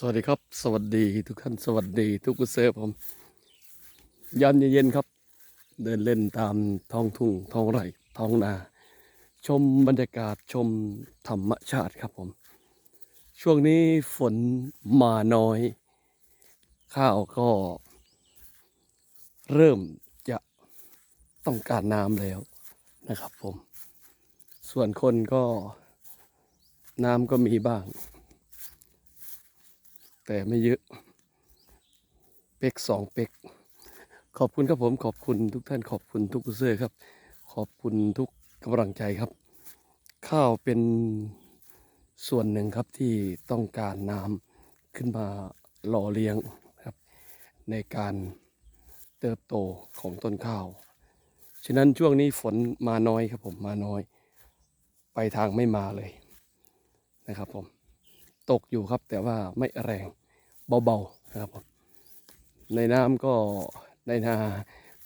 สวัสดีครับ สวัสดีทุกท่านสวัสดีทุกกุเซอร์ผมยามเย็นๆครับ เดินเล่นตามท้องทุ่งท้องไร่ท้องนา ชมบรรยากาศชมธรรมชาติครับผม ช่วงนี้ฝนมาน้อย ข้าวก็ เริ่มจะต้องการน้ำแล้วนะครับผม ส่วนคนก็น้ำก็มีบ้าง แต่ไม่เยอะ เป็กสองเป็ก ขอบคุณครับผมขอบคุณทุกท่านขอบคุณทุกอุเซอครับ ขอบคุณทุกกำลังใจครับ ข้าวเป็นส่วนหนึ่งครับที่ต้องการน้ำขึ้นมาหล่อเลี้ยงครับ ในการเติบโตของต้นข้าว ฉะนั้นช่วงนี้ฝนมาน้อยครับผมมาน้อย ไปทางไม่มาเลยนะครับผม ตกอยู่ครับ แต่ว่าไม่แรงเบาๆนะครับผมในน้ำก็ในนา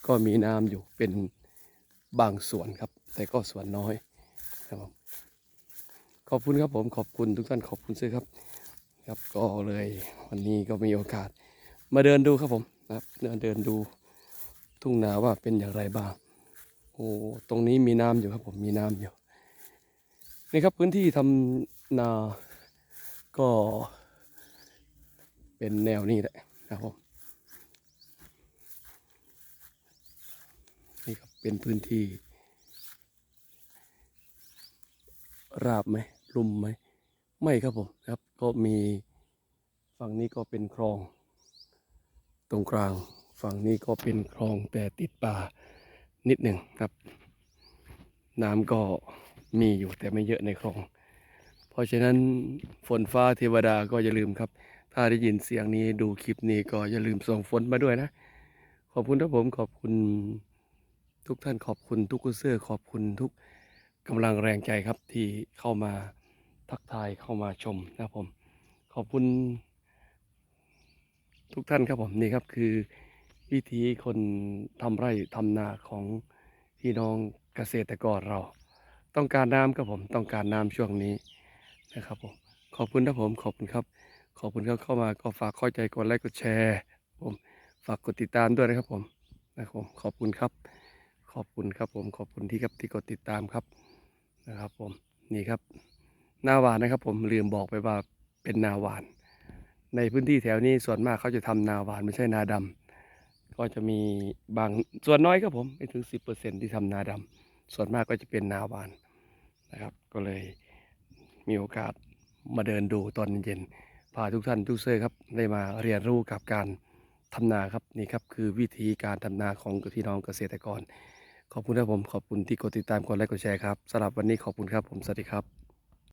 ก็มีน้ำอยู่เป็นบางส่วนครับ แต่ก็ส่วนน้อยครับผมขอบคุณครับผมขอบคุณทุกท่านขอบคุณซื้อครับ ครับก็เลยวันนี้ก็มีโอกาส มาเดินดูครับผมนะครับเดินเดินดูทุ่งนาว่าเป็นอย่างไรบ้างโอ้ตรงนี้มีน้ำอยู่ครับผมมีน้ำอยู่นี่ครับพื้นที่ทำนา ก็เป็นแนวนี้แหละนะครับผมนี่ครับเป็นพื้นที่ ราบไหมลุ่มไหมไม่ครับผมครับก็มีฝั่งนี้ก็เป็นคลอง ตรงกลางฝั่งนี้ก็เป็นคลองแต่ติดป่านิดหนึ่งครับ น้ำก็มีอยู่แต่ไม่เยอะในคลอง เพราะฉะนั้นฝนฟ้าเทวดาก็อย่าลืมครับ ถ้าได้ยินเสียงนี้ดูคลิปนี้ก็อย่าลืมส่งฝนมาด้วยนะ ขอบคุณครับผมขอบคุณทุกท่านขอบคุณทุกกุเสื้อขอบคุณทุกกำลังแรงใจครับที่เข้ามาทักทายเข้ามาชมนะผม ขอบคุณทุกท่านครับผมนี่ครับคือวิธีคนทำไร่ทำนาของพี่น้องเกษตรกรเรา ต้องการน้ำครับผมต้องการน้ำช่วงนี้ นะครับผมขอบคุณครับผมขอบคุณครับ ขอบคุณครับเข้ามาก็ฝากข้าใจกดไลค์กดแชร์ผมฝากกดติดตามด้วยนะครับผมนะครับผมขอบคุณครับ ขอบคุณครับผมขอบคุณที่ครับที่กดติดตามครับนะครับผมนี่ครับหน้าหวานนะครับ ผมลืมบอกไปว่าเป็นนาหวาน ในพื้นที่แถวนี้ส่วนมากเขาจะทำนาหวานไม่ใช่นาดำก็จะมีบางส่วนน้อยครับผมไม่ถึง 10%ที่ทำนาดำส่วนมากก็จะเป็นนาหวานนะครับ ก็เลย มีโอกาสมาเดินดูตอนเย็นพาทุกท่านทุกเซอร์ครับได้มาเรียนรู้กับการทำนาครับนี่ครับคือวิธีการทำนาของพี่น้องเกษตรกร ขอบคุณครับผมขอบคุณที่กดติดตามกดไลค์กดแชร์ครับสำหรับวันนี้ขอบคุณครับผมสวัสดีครับ